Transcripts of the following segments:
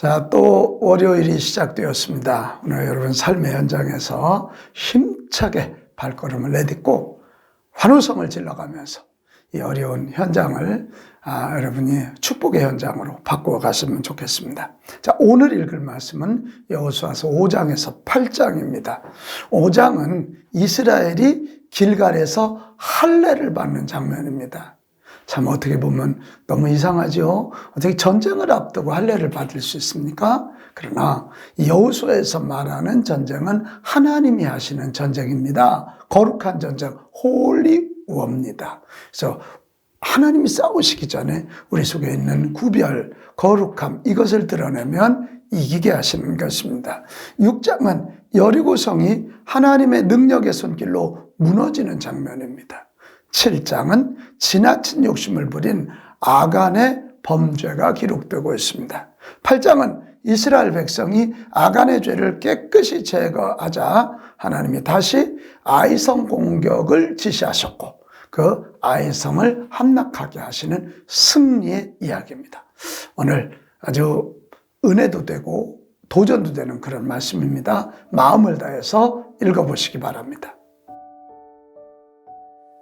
자, 또 월요일이 시작되었습니다. 오늘 여러분 삶의 현장에서 힘차게 발걸음을 내딛고 환호성을 질러가면서 이 어려운 현장을 아, 여러분이 축복의 현장으로 바꾸어 갔으면 좋겠습니다. 자, 오늘 읽을 말씀은 여호수아서 5장에서 8장입니다. 5장은 이스라엘이 길갈에서 할례를 받는 장면입니다. 참 어떻게 보면 너무 이상하죠. 어떻게 전쟁을 앞두고 할례를 받을 수 있습니까? 그러나 여호수아에서 말하는 전쟁은 하나님이 하시는 전쟁입니다. 거룩한 전쟁, 홀리 워입니다. 그래서 하나님이 싸우시기 전에 우리 속에 있는 구별, 거룩함 이것을 드러내면 이기게 하시는 것입니다. 6장은 여리고성이 하나님의 능력의 손길로 무너지는 장면입니다. 7장은 지나친 욕심을 부린 아간의 범죄가 기록되고 있습니다. 8장은 이스라엘 백성이 아간의 죄를 깨끗이 제거하자 하나님이 다시 아이성 공격을 지시하셨고 그 아이성을 함락하게 하시는 승리의 이야기입니다. 오늘 아주 은혜도 되고 도전도 되는 그런 말씀입니다. 마음을 다해서 읽어보시기 바랍니다.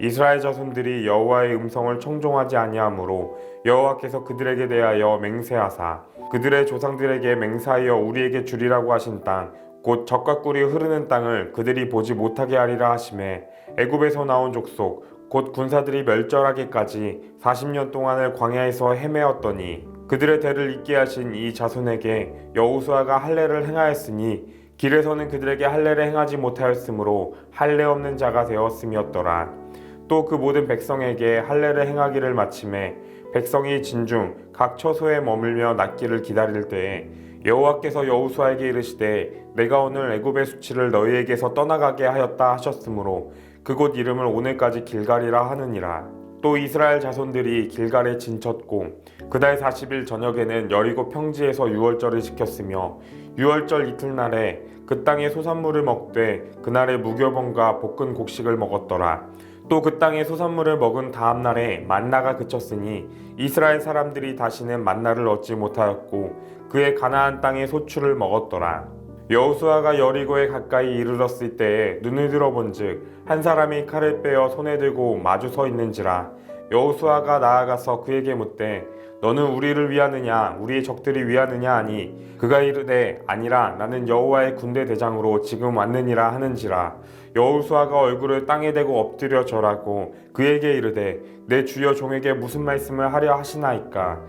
이스라엘 자손들이 여호와의 음성을 청종하지 아니하므로 여호와께서 그들에게 대하여 맹세하사 그들의 조상들에게 맹세하여 우리에게 주리라고 하신 땅 곧 적과 꿀이 흐르는 땅을 그들이 보지 못하게 하리라 하심에 애굽에서 나온 족속 곧 군사들이 멸절하기까지 40년 동안을 광야에서 헤매었더니 그들의 대를 잇게 하신 이 자손에게 여호수아가 할례를 행하였으니 길에서는 그들에게 할례를 행하지 못하였으므로 할례 없는 자가 되었음이었더라. 또 그 모든 백성에게 할례를 행하기를 마침에 백성이 진중 각 처소에 머물며 낫기를 기다릴 때에 여호와께서 여호수아에게 이르시되 내가 오늘 애굽의 수치를 너희에게서 떠나가게 하였다 하셨으므로 그곳 이름을 오늘까지 길갈이라 하느니라. 또 이스라엘 자손들이 길갈에 진쳤고 그달 40일 저녁에는 여리고 평지에서 유월절을 지켰으며 유월절 이튿날에 그 땅의 소산물을 먹되 그날에 무교병과 볶은 곡식을 먹었더라. 또 그 땅의 소산물을 먹은 다음 날에 만나가 그쳤으니 이스라엘 사람들이 다시는 만나를 얻지 못하였고 그의 가나안 땅의 소출을 먹었더라. 여호수아가 여리고에 가까이 이르렀을 때에 눈을 들어본즉 한 사람이 칼을 빼어 손에 들고 마주 서 있는지라 여호수아가 나아가서 그에게 묻되 너는 우리를 위하느냐? 우리의 적들이 위하느냐? 하니 그가 이르되 아니라 나는 여호와의 군대 대장으로 지금 왔느니라 하는지라. 여호수아가 얼굴을 땅에 대고 엎드려 절하고 그에게 이르되 내 주여 종에게 무슨 말씀을 하려 하시나이까?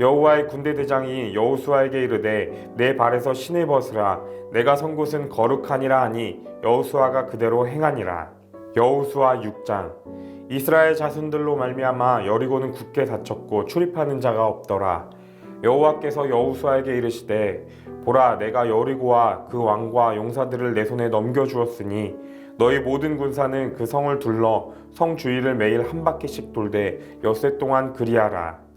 여호와의 군대 대장이 여호수아에게 이르되 내 발에서 신을 벗으라. 내가 선 곳은 거룩하니라 하니 여호수아가 그대로 행하니라. 여호수아 6장 이스라엘 자손들로 말미암아 여리고는 굳게 닫혔고 출입하는 자가 없더라. 여호와께서 여호수아에게 이르시되 보라 내가 여리고와 그 왕과 용사들을 내 손에 넘겨 주었으니 너희 모든 군사는 그 성을 둘러 성 주위를 매일 한 바퀴씩 돌되 엿새 동안 그리하라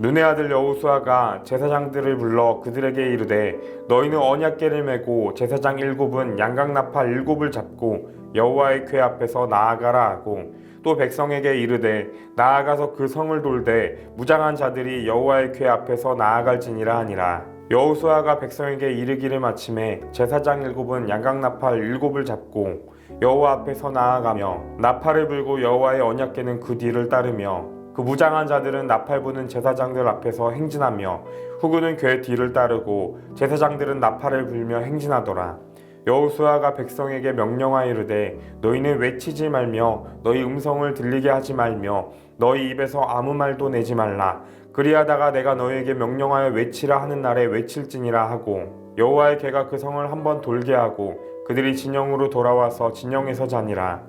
눈의 아들 여호수아가 제사장들을 불러 그들에게 이르되 너희는 언약궤를 메고 제사장 일곱은 양각 나팔 일곱을 잡고 여호와의 궤 앞에서 나아가라 하고 또 백성에게 이르되 나아가서 그 성을 돌되 무장한 자들이 여호와의 궤 앞에서 나아갈지니라 하니라. 여호수아가 백성에게 이르기를 마침에 제사장 일곱은 양강나팔 일곱을 잡고 여호와 앞에서 나아가며 나팔을 불고 여호와의 언약궤는 그 뒤를 따르며 그 무장한 자들은 나팔 부는 제사장들 앞에서 행진하며 후구는 궤 뒤를 따르고 제사장들은 나팔을 불며 행진하더라. 여호수아가 백성에게 명령하여 이르되 너희는 외치지 말며 너희 음성을 들리게 하지 말며 너희 입에서 아무 말도 내지 말라 그리하다가 내가 너희에게 명령하여 외치라 하는 날에 외칠지니라 하고 여호와의 개가 그 성을 한번 돌게 하고 그들이 진영으로 돌아와서 진영에서 자니라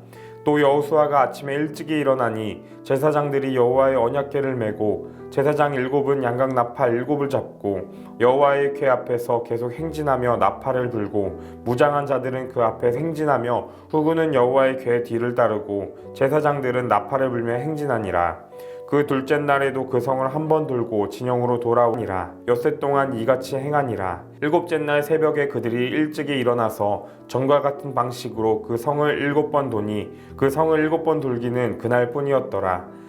또 여호수아가 아침에 일찍이 일어나니 제사장들이 여호와의 언약궤를 메고 제사장 일곱은 양각 나팔 일곱을 잡고 여호와의 궤 앞에서 계속 행진하며 나팔을 불고 무장한 자들은 그 앞에 행진하며 후구는 여호와의 궤 뒤를 따르고 제사장들은 나팔을 불며 행진하니라 그 둘째 날에도 그 성을 한 번 돌고 진영으로 돌아오니라. 엿새 동안 이같이 행하니라. 일곱째 날 새벽에 그들이 일찍이 일어나서 전과 같은 방식으로 그 성을 일곱 번 도니 그 성을 일곱 번 돌기는 그날뿐이었더라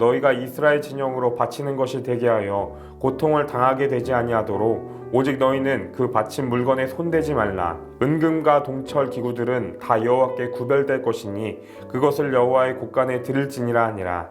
너희가 이스라엘 진영으로 바치는 것이 되게 하여 고통을 당하게 되지 아니하도록 오직 너희는 그 바친 물건에 손대지 말라. 은금과 동철 기구들은 다 여호와께 구별될 것이니 그것을 여호와의 곳간에 드릴지니라 하니라.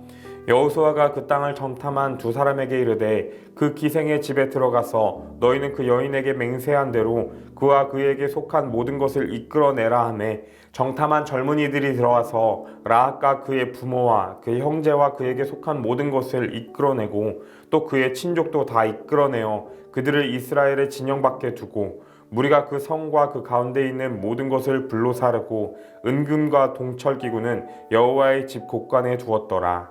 여호수아가 그 땅을 정탐한 두 사람에게 이르되 그 기생의 집에 들어가서 너희는 그 여인에게 맹세한 대로 그와 그에게 속한 모든 것을 이끌어내라 하매 정탐한 젊은이들이 들어와서 라합과 그의 부모와 그의 형제와 그에게 속한 모든 것을 이끌어내고 또 그의 친족도 다 이끌어내어 그들을 이스라엘의 진영 밖에 두고 무리가 그 성과 그 가운데 있는 모든 것을 불로 사르고 은금과 동철 기구는 여호와의 집 곳간에 두었더라.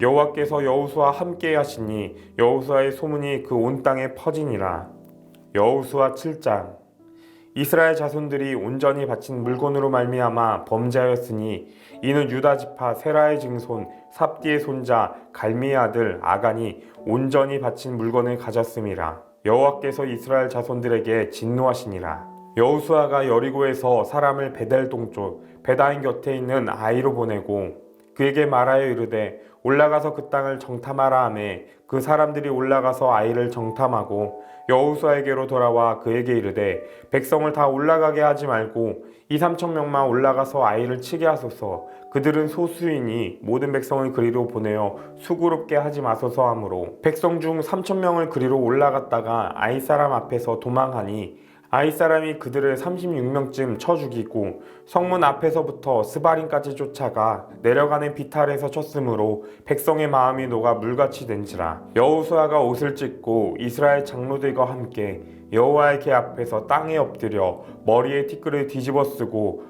여호와께서 여호수와 함께 하시니 여호수아의 소문이 그 온 땅에 퍼지니라. 여호수아 7장 이스라엘 자손들이 온전히 바친 물건으로 말미암아 범죄하였으니 이는 유다 지파 세라의 증손 삽디의 손자 갈미의 아들 아간이 온전히 바친 물건을 가졌음이라. 여호와께서 이스라엘 자손들에게 진노하시니라. 여호수아가 여리고에서 사람을 베델 동쪽 베다인 곁에 있는 아이로 보내고 그에게 말하여 이르되 올라가서 그 땅을 정탐하라 하매 그 사람들이 올라가서 아이를 정탐하고 여호수아에게로 돌아와 그에게 이르되 백성을 다 올라가게 하지 말고 이 삼천 명만 올라가서 아이를 치게 하소서. 그들은 소수이니 모든 백성을 그리로 보내어 수고롭게 하지 마소서 하므로. 백성 중 삼천 명을 그리로 올라갔다가 아이 사람 앞에서 도망하니 아이 사람이 그들을 36명쯤 쳐 죽이고 성문 앞에서부터 스바린까지 쫓아가 내려가는 비탈에서 쳤으므로 백성의 마음이 녹아 물같이 된지라. 여호수아가 옷을 찢고 이스라엘 장로들과 함께 여호와의 궤 앞에서 땅에 엎드려 머리에 티끌을 뒤집어 쓰고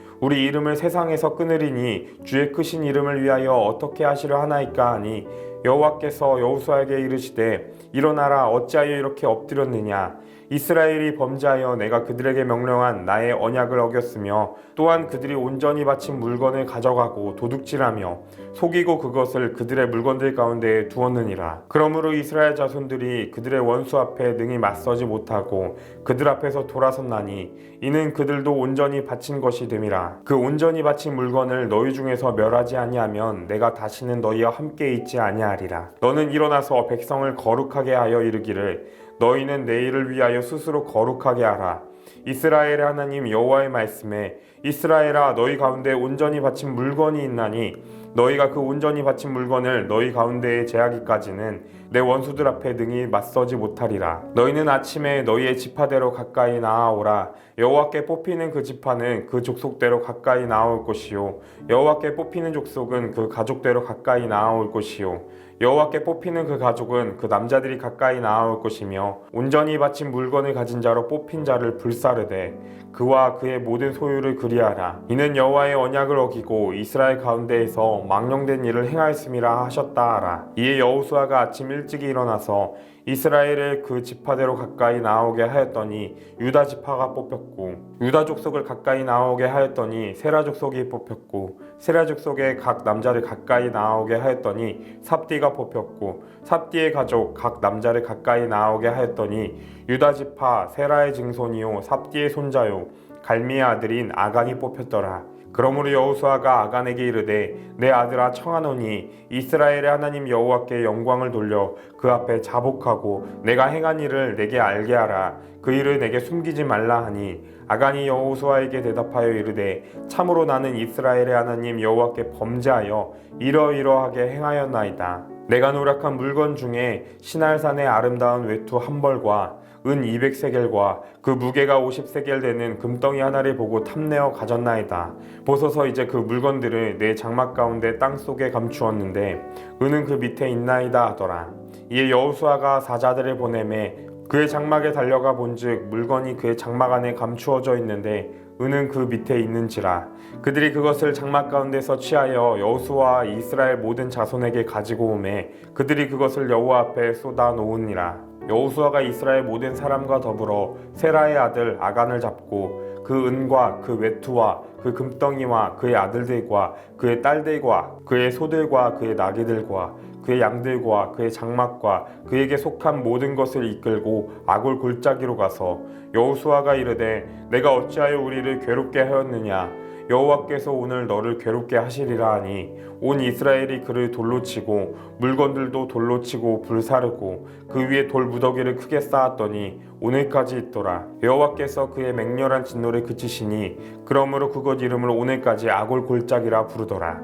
우리 이름을 세상에서 끊으리니 주의 크신 이름을 위하여 어떻게 하시려 하나이까 하니 여호와께서 여호수아에게 이르시되 일어나라 어찌하여 이렇게 엎드렸느냐 이스라엘이 범죄하여 내가 그들에게 명령한 나의 언약을 어겼으며 또한 그들이 온전히 바친 물건을 가져가고 도둑질하며 속이고 그것을 그들의 물건들 가운데에 두었느니라. 그러므로 이스라엘 자손들이 그들의 원수 앞에 능히 맞서지 못하고 그들 앞에서 돌아섰나니 이는 그들도 온전히 바친 것이 됨이라. 그 온전히 바친 물건을 너희 중에서 멸하지 아니하면 내가 다시는 너희와 함께 있지 아니하리라. 너는 일어나서 백성을 거룩하게 하여 이르기를 너희는 내일을 위하여 스스로 거룩하게 하라. 이스라엘의 하나님 여호와의 말씀에 이스라엘아 너희 가운데 온전히 바친 물건이 있나니 너희가 그 온전히 바친 물건을 너희 가운데에 제하기까지는 내 원수들 앞에 능히 맞서지 못하리라. 너희는 아침에 너희의 지파대로 가까이 나아오라. 여호와께 뽑히는 그 지파는 그 족속대로 가까이 나아올 것이요. 여호와께 뽑히는 족속은 그 가족대로 가까이 나아올 것이요. 여호와께 뽑히는 그 가족은 그 남자들이 가까이 나아올 것이며 온전히 바친 물건을 가진 자로 뽑힌 자를 불사르되 그와 그의 모든 소유를 그리하라. 이는 여호와의 언약을 어기고 이스라엘 가운데에서 망령된 일을 행하였음이라 하셨다 하라. 이에 여호수아가 아침 일찍 일어나서 이스라엘을 그 지파대로 가까이 나오게 하였더니 유다 지파가 뽑혔고 유다 족속을 가까이 나오게 하였더니 세라 족속이 뽑혔고 세라 족속의 각 남자를 가까이 나오게 하였더니 삽디가 뽑혔고 삽디의 가족 각 남자를 가까이 나오게 하였더니 유다 지파 세라의 증손이요 삽디의 손자요 갈미의 아들인 아간이 뽑혔더라. 그러므로 여호수아가 아간에게 이르되 내 아들아 청하노니 이스라엘의 하나님 여호와께 영광을 돌려 그 앞에 자복하고 내가 행한 일을 내게 알게 하라. 그 일을 내게 숨기지 말라 하니. 아간이 여호수아에게 대답하여 이르되 참으로 나는 이스라엘의 하나님 여호와께 범죄하여 이러이러하게 행하였나이다. 내가 노력한 물건 중에 신할산의 아름다운 외투 한 벌과 은 200세겔과 그 무게가 50세겔 되는 금덩이 하나를 보고 탐내어 가졌나이다. 보소서 이제 그 물건들을 내 장막 가운데 땅 속에 감추었는데 은은 그 밑에 있나이다 하더라. 이에 여호수아가 사자들을 보내매 그의 장막에 달려가 본즉 물건이 그의 장막 안에 감추어져 있는데 은은 그 밑에 있는지라 그들이 그것을 장막 가운데서 취하여 여호수아 이스라엘 모든 자손에게 가지고 오매 그들이 그것을 여호와 앞에 쏟아 놓으니라 여호수아가 이스라엘 모든 사람과 더불어 세라의 아들 아간을 잡고 그 은과 그 외투와 그 금덩이와 그의 아들들과 그의 딸들과 그의 소들과 그의 나귀들과 그의 양들과 그의 장막과 그에게 속한 모든 것을 이끌고 아골 골짜기로 가서 여호수아가 이르되 내가 어찌하여 우리를 괴롭게 하였느냐 여호와께서 오늘 너를 괴롭게 하시리라 하니 온 이스라엘이 그를 돌로 치고 물건들도 돌로 치고 불사르고 그 위에 돌 무더기를 크게 쌓았더니 오늘까지 있더라. 여호와께서 그의 맹렬한 진노를 그치시니 그러므로 그것 이름을 오늘까지 아골 골짜기라 부르더라.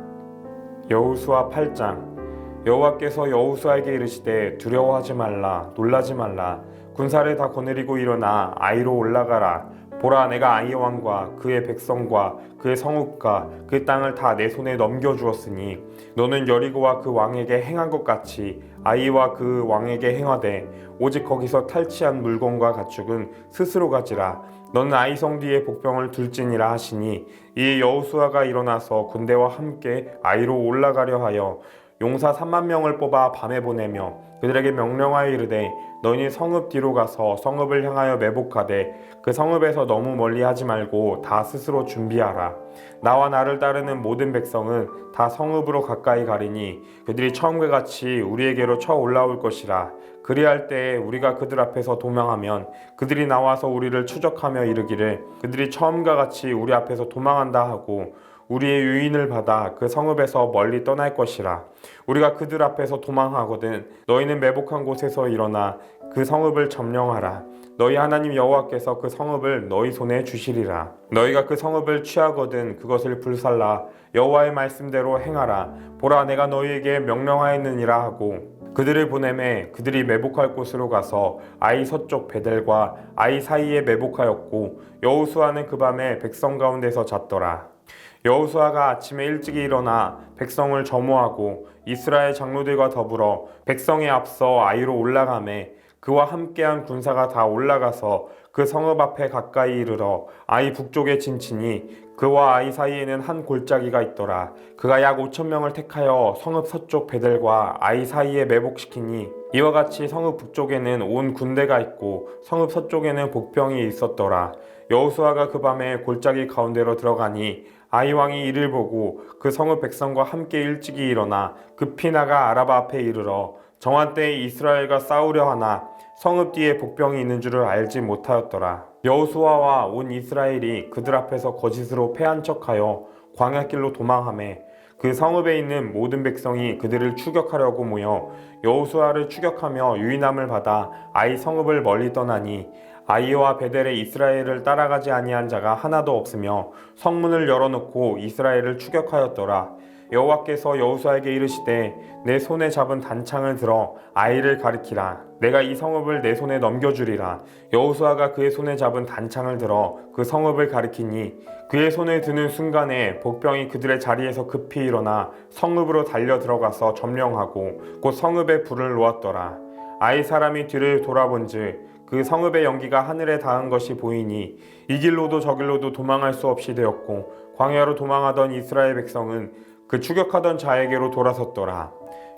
여호수아 8장. 여호와께서 여호수아에게 이르시되 두려워하지 말라 놀라지 말라. 군사를 다 거느리고 일어나 아이로 올라가라 보라 내가 아이 왕과 그의 백성과 그의 성읍과 그 땅을 다 내 손에 넘겨 주었으니 너는 여리고와 그 왕에게 행한 것 같이 아이와 그 왕에게 행하되 오직 거기서 탈취한 물건과 가축은 스스로 가지라. 너는 아이 성 뒤에 복병을 둘지니라 하시니 이 여호수아가 일어나서 군대와 함께 아이로 올라가려 하여 용사 3만 명을 뽑아 밤에 보내며 그들에게 명령하여 이르되 너희는 성읍 뒤로 가서 성읍을 향하여 매복하되 그 성읍에서 너무 멀리 하지 말고 다 스스로 준비하라. 나와 나를 따르는 모든 백성은 다 성읍으로 가까이 가리니 그들이 처음과 같이 우리에게로 쳐 올라올 것이라. 그리할 때에 우리가 그들 앞에서 도망하면 그들이 나와서 우리를 추적하며 이르기를 그들이 처음과 같이 우리 앞에서 도망한다 하고 우리의 유인을 받아 그 성읍에서 멀리 떠날 것이라. 우리가 그들 앞에서 도망하거든 너희는 매복한 곳에서 일어나 그 성읍을 점령하라. 너희 하나님 여호와께서 그 성읍을 너희 손에 주시리라. 너희가 그 성읍을 취하거든 그것을 불살라. 여호와의 말씀대로 행하라. 보라 내가 너희에게 명령하였느니라 하고 그들을 보내매 그들이 매복할 곳으로 가서 아이 서쪽 베델과 아이 사이에 매복하였고 여호수아는 그 밤에 백성 가운데서 잤더라 여호수아가 아침에 일찍 일어나 백성을 점호하고 이스라엘 장로들과 더불어 백성에 앞서 아이로 올라가매 그와 함께한 군사가 다 올라가서 그 성읍 앞에 가까이 이르러 아이 북쪽에 진치니 그와 아이 사이에는 한 골짜기가 있더라. 그가 약 5천 명을 택하여 성읍 서쪽 베델과 아이 사이에 매복시키니 이와 같이 성읍 북쪽에는 온 군대가 있고 성읍 서쪽에는 복병이 있었더라. 여호수아가 그 밤에 골짜기 가운데로 들어가니 아이 왕이 이를 보고 그 성읍 백성과 함께 일찍이 일어나 급히 나가 아라바 앞에 이르러 정한 때에 이스라엘과 싸우려 하나 성읍 뒤에 복병이 있는 줄을 알지 못하였더라. 여호수아와 온 이스라엘이 그들 앞에서 거짓으로 패한 척하여 광야길로 도망하매 그 성읍에 있는 모든 백성이 그들을 추격하려고 모여 여호수아를 추격하며 유인함을 받아 아이 성읍을 멀리 떠나니 아이와 베델에 이스라엘을 따라가지 아니한 자가 하나도 없으며 성문을 열어놓고 이스라엘을 추격하였더라. 여호와께서 여호수아에게 이르시되 내 손에 잡은 단창을 들어 아이를 가리키라. 내가 이 성읍을 내 손에 넘겨주리라. 여호수아가 그의 손에 잡은 단창을 들어 그 성읍을 가리키니 그의 손에 드는 순간에 복병이 그들의 자리에서 급히 일어나 성읍으로 달려 들어가서 점령하고 곧 성읍에 불을 놓았더라. 아이 사람이 뒤를 돌아본즉 그 성읍의 연기가 하늘에 닿은 것이 보이니 이 길로도 저 길로도 도망할 수 없이 되었고 광야로 도망하던 이스라엘 백성은 그 추격하던 자에게로 돌아섰더라.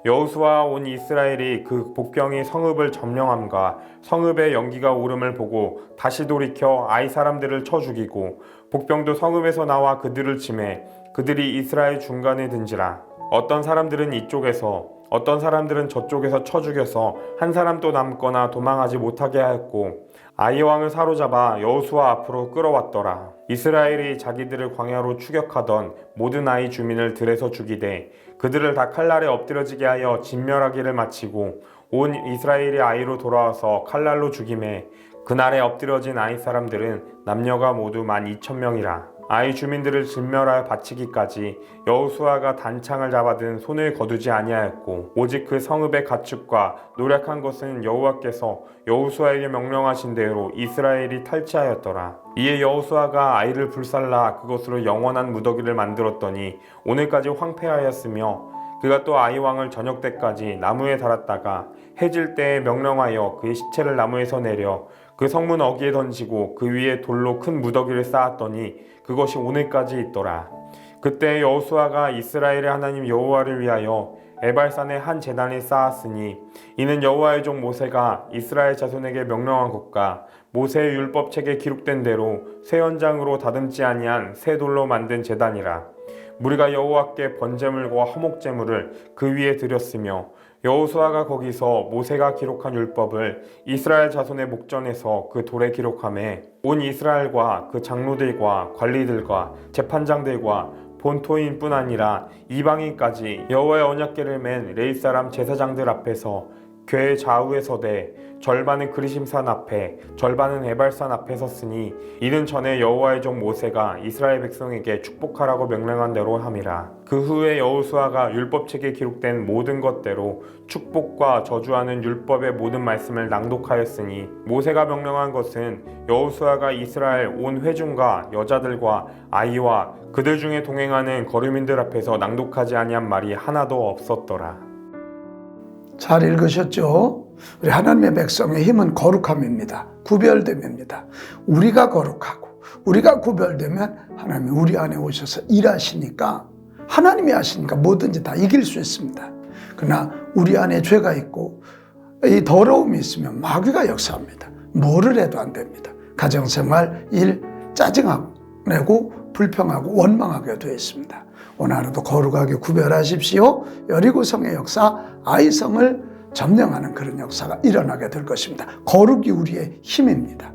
여호수아 온 이스라엘이 그 복병이 성읍을 점령함과 성읍의 연기가 오름을 보고 다시 돌이켜 아이 사람들을 쳐 죽이고 복병도 성읍에서 나와 그들을 치매 그들이 이스라엘 중간에 든지라 어떤 사람들은 이쪽에서 어떤 사람들은 저쪽에서 쳐 죽여서 한 사람도 남거나 도망하지 못하게 하였고 아이 왕을 사로잡아 여호수아 앞으로 끌어왔더라. 이스라엘이 자기들을 광야로 추격하던 모든 아이 주민을 들에서 죽이되 그들을 다 칼날에 엎드려지게 하여 진멸하기를 마치고 온 이스라엘이 아이로 돌아와서 칼날로 죽임에 그날에 엎드려진 아이 사람들은 남녀가 모두 만 이천 명이라. 아이 주민들을 진멸하여 바치기까지 여호수아가 단창을 잡아든 손을 거두지 아니하였고 오직 그 성읍의 가축과 노력한 것은 여호와께서 여호수아에게 명령하신 대로 이스라엘이 탈취하였더라. 이에 여호수아가 아이를 불살라 그것으로 영원한 무더기를 만들었더니 오늘까지 황폐하였으며 그가 또 아이 왕을 저녁 때까지 나무에 달았다가 해질 때에 명령하여 그의 시체를 나무에서 내려 그 성문 어기에 던지고 그 위에 돌로 큰 무더기를 쌓았더니 그것이 오늘까지 있더라. 그때 여호수아가 이스라엘의 하나님 여호와를 위하여 에발산에 한 제단을 쌓았으니 이는 여호와의 종 모세가 이스라엘 자손에게 명령한 것과 모세의 율법책에 기록된 대로 새 연장으로 다듬지 아니한 새 돌로 만든 제단이라. 무리가 여호와께 번제물과 화목제물을 그 위에 드렸으며 여호수아가 거기서 모세가 기록한 율법을 이스라엘 자손의 목전에서 그 돌에 기록함에 온 이스라엘과 그 장로들과 관리들과 재판장들과 본토인뿐 아니라 이방인까지 여호와의 언약궤를 맨 레이 사람 제사장들 앞에서 교회 좌우에 서되 절반은 그리심산 앞에 절반은 에발산 앞에 섰으니 이는 전에 여호와의 종 모세가 이스라엘 백성에게 축복하라고 명령한 대로 함이라 그 후에 여호수아가 율법책에 기록된 모든 것대로 축복과 저주하는 율법의 모든 말씀을 낭독하였으니 모세가 명령한 것은 여호수아가 이스라엘 온 회중과 여자들과 아이와 그들 중에 동행하는 거류민들 앞에서 낭독하지 아니한 말이 하나도 없었더라. 잘 읽으셨죠? 우리 하나님의 백성의 힘은 거룩함입니다. 구별됨입니다. 우리가 거룩하고 우리가 구별되면 하나님이 우리 안에 오셔서 일하시니까 하나님이 하시니까 뭐든지 다 이길 수 있습니다. 그러나 우리 안에 죄가 있고 이 더러움이 있으면 마귀가 역사합니다. 뭐를 해도 안 됩니다. 가정생활, 일 짜증하고 내고 불평하고 원망하게 되어 있습니다. 오늘 하루도 거룩하게 구별하십시오. 여리고성의 역사, 아이성을 점령하는 그런 역사가 일어나게 될 것입니다. 거룩이 우리의 힘입니다.